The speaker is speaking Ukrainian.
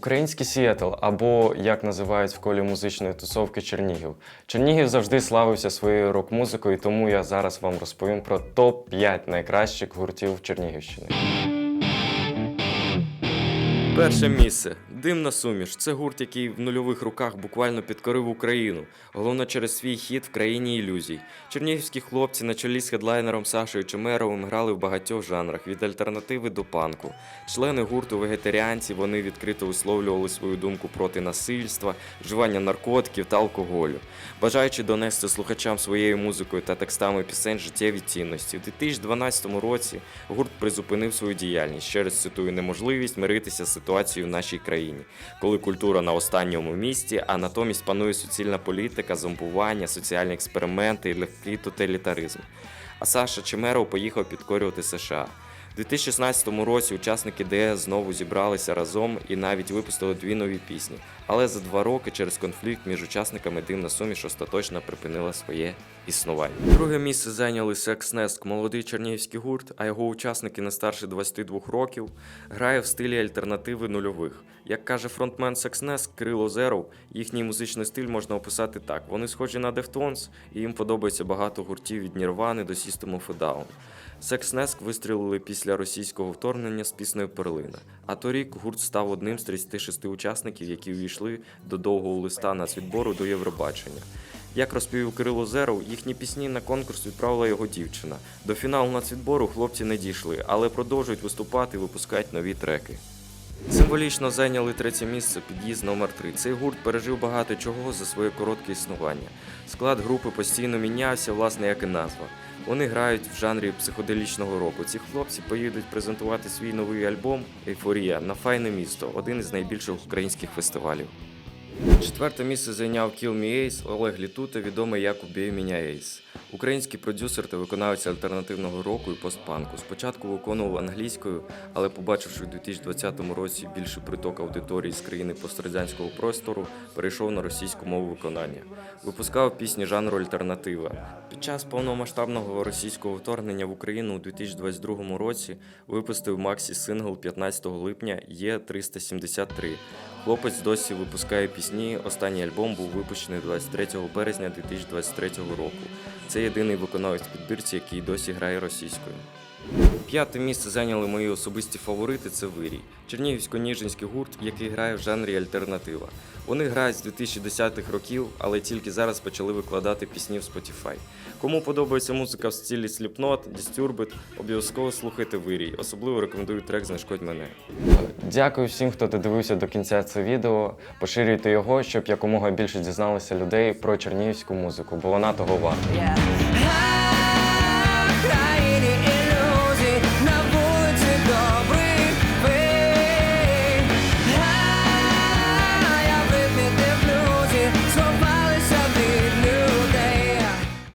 Український Сіетл, або як називають в колі музичної тусовки Чернігів. Чернігів завжди славився своєю рок-музикою, тому я зараз вам розповім про топ-5 найкращих гуртів Чернігівщини. Перше місце. Димна суміш. Це гурт, який в нульових роках буквально підкорив Україну. Головно через свій хід в країні ілюзій. Чернігівські хлопці на чолі з хедлайнером Сашою Чемеровим грали в багатьох жанрах від альтернативи до панку. Члени гурту вегетаріанці вони відкрито висловлювали свою думку проти насильства, вживання наркотиків та алкоголю, бажаючи донести слухачам своєю музикою та текстами пісень життєві цінності. У 2012 році гурт призупинив свою діяльність через цитую неможливість миритися з ситуацією в нашій країні, коли культура на останньому місці, а натомість панує суцільна політика, зомбування, соціальні експерименти і легкий тоталітаризм. А Саша Чемеров поїхав підкорювати США. У 2016 році учасники ДС знову зібралися разом і навіть випустили дві нові пісні. Але за два роки через конфлікт між учасниками димна суміш остаточно припинила своє існування. Друге місце зайняли Nest, молодий чернігівський гурт, а його учасники не старше 22 років, грає в стилі альтернативи нульових. Як каже фронтмен Nest Кирило Зеров, їхній музичний стиль можна описати так: вони схожі на Deftones, і їм подобається багато гуртів від Nirvana до System of a Down. Вистрілили після російського вторгнення з піснею Перлина. А торік гурт став одним з 36 учасників, які увійшли до довгого листа нацвідбору до Євробачення. Як розповів Кирило Зеров, їхні пісні на конкурс відправила його дівчина. До фіналу нацвідбору хлопці не дійшли, але продовжують виступати і випускають нові треки. Символічно зайняли третє місце під'їзд номер 3 Цей гурт пережив багато чого за своє коротке існування. Склад групи постійно мінявся, власне, як і назва. Вони грають в жанрі психоделічного року. Ці хлопці поїдуть презентувати свій новий альбом Ейфорія на файне місто, один із найбільших українських фестивалів. Четверте місце зайняв Kill Me Ace Олег Літута, відомий як Убій мене Ace. Український продюсер та виконавець альтернативного року і постпанку. Спочатку виконував англійською, але побачивши у 2020 році більший приток аудиторії з країни пострадянського простору, перейшов на російську мову виконання. Випускав пісні жанру альтернатива. Під час повномасштабного російського вторгнення в Україну у 2022 році випустив Максі сингл 15 липня Є 373. Хлопець досі випускає пісні. Останній альбом був випущений 23 березня 2023 року. Це єдиний виконавець підбірці, який досі грає російською. П'яте місце зайняли мої особисті фаворити. Це Вирій, чернігівсько-ніжинський гурт, який грає в жанрі альтернатива. Вони грають з 2010-х років, але тільки зараз почали викладати пісні в Spotify. Кому подобається музика в стилі Slipknot, Disturbed, обов'язково слухайте Вирій. Особливо рекомендую трек Знешкодь мене. Дякую всім, хто додивився до кінця це відео. Поширюйте його, щоб якомога більше дізналося людей про чернігівську музику, бо вона того варта. Yeah.